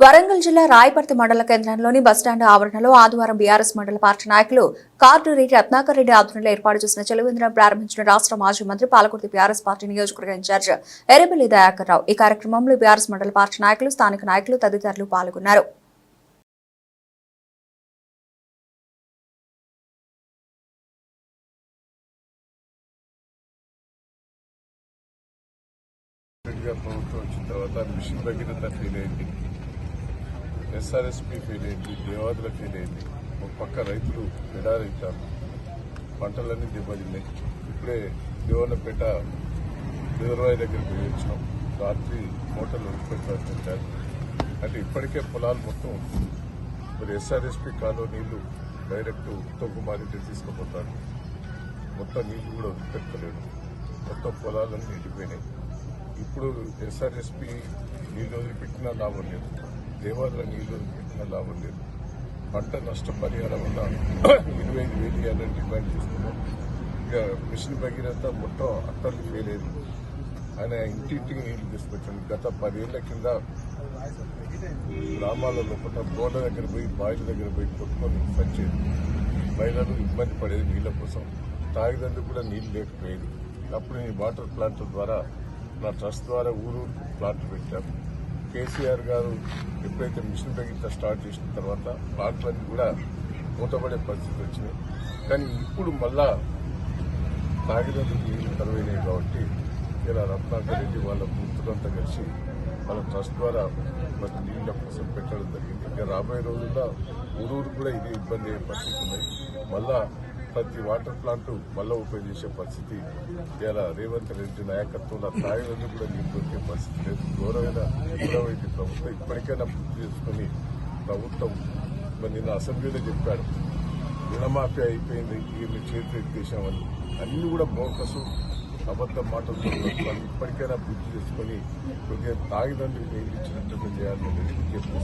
వరంగల్ జిల్లా రాయపర్తి మండల కేంద్రంలోని బస్టాండ్ ఆవరణలో ఆదివారం బీఆర్ఎస్ మండల పార్టీ నాయకులు కార్డూరెడ్డి రత్నాకర్ రెడ్డి ఆధ్వర్యంలో ఏర్పాటు చేసిన చెలువేంద్రం ప్రారంభించిన రాష్ట్ర మాజీ మంత్రి పాలకుర్తి బీఆర్ఎస్ పార్టీ నియోజకవర్గ ఇన్ఛార్జ్ ఎర్రబెల్లి దయాకర్ రావు ఈ కార్యక్రమంలో బీఆర్ఎస్ మండల పార్టీ నాయకులు స్థానిక నాయకులు తదితరులు పాల్గొన్నారు. ప్రభుత్వం వచ్చిన తర్వాత మిషన్ భగీరథ ఫీల్ అయింది. ఎస్ఆర్ఎస్పి ఫెయిల్ అయింది దేవాదుల ఫెయిల్ అయింది. ఒక పక్క రైతులు ఎడారైతారు పంటలన్నీ దెబ్బతిన్నాయి. ఇప్పుడే దేవన్నపేట రిజర్వాయర్ దగ్గరికి పోయి వచ్చినాం. రాత్రి మోటార్లు ఉడిపెట్టారు అంటే ఇప్పటికే పొలాలు మొత్తం మరి ఎస్ఆర్ఎస్పి కాలో నీళ్ళు డైరెక్ట్ ఉత్తమ్ కుమార్ తీసుకుపోతారు. మొత్తం నీళ్ళు కూడా వదిలిపెట్టలేడు మొత్తం పొలాలన్నీ ఎండిపోయినాయి. ఇప్పుడు ఎస్ఆర్ఎస్పి నీళ్ళు వదిలిపెట్టినా లాభం లేదు. దేవాలయ నీళ్ళు వదిలిపెట్టినా లాభం లేదు. పంట నష్టపరిహారం వల్ల ఇరవై ఐదు వేలు ఇవ్వాలని డిమాండ్ చేస్తున్నాం. ఇక మిషన్ భగీరథ మొత్తం అక్కడికి ఫెయిల్ అయింది ఆయన ఇంటింటికి నీళ్ళు తీసుకొచ్చాడు. గత పదేళ్ళ కింద గ్రామాలలో కొంత గోడ దగ్గర పోయి బాయిల దగ్గర పోయి కొట్టుకొని వచ్చేది మహిళలు ఇబ్బంది పడేది నీళ్ళ కోసం. తాగినందుకు కూడా నీళ్ళు లేకపోయేది. అప్పుడు నేను వాటర్ ప్లాంట్ ద్వారా నా ట్రస్ట్ ద్వారా ఊరు ప్లాంట్ పెట్టాను కేసీఆర్ గారు ఎప్పుడైతే మిషన్ తగ్గిత స్టార్ట్ చేసిన తర్వాత ప్లాట్లన్నీ కూడా మూతపడే పరిస్థితి వచ్చినాయి కానీ ఇప్పుడు మళ్ళా తాగినందుకు నీళ్ళు కరువైనాయి కాబట్టి ఇలా రత్నాకర్ రెడ్డి వాళ్ళ మిత్రులంతా కలిసి వాళ్ళ ట్రస్ట్ ద్వారా మరి నీళ్ళ కోసం పెట్టడం జరిగింది. ఇంకా రాబోయే రోజుల్లో ఊరూరు కూడా ఇదే ఇబ్బంది అయ్యే పరిస్థితి ఉన్నాయి మళ్ళా ప్రతి వాటర్ ప్లాంట్ మళ్ళీ ఓపెన్ చేసే పరిస్థితి. ఇలా రేవంత్ రెడ్డి నాయకత్వంలో తాగినందుకు కూడా నీళ్ళు దొరికే పరిస్థితి లేదు. ఘోరమైన ఎప్పుడైతే ప్రభుత్వం ఇప్పటికైనా పూర్తి చేసుకుని ప్రభుత్వం మరి నిన్న అసెంబ్లీలో చెప్పాడు. రుణమాఫీ అయిపోయింది ఈమె చేతి ఎత్తేసామని. అన్ని కూడా బోకసు అబద్ధ మాటలతో ఇప్పటికైనా పూర్తి చేసుకొని కొద్దిగా తాగిదండ్రులు ఇచ్చినట్టుగా చేయాలని విజ్ఞప్తి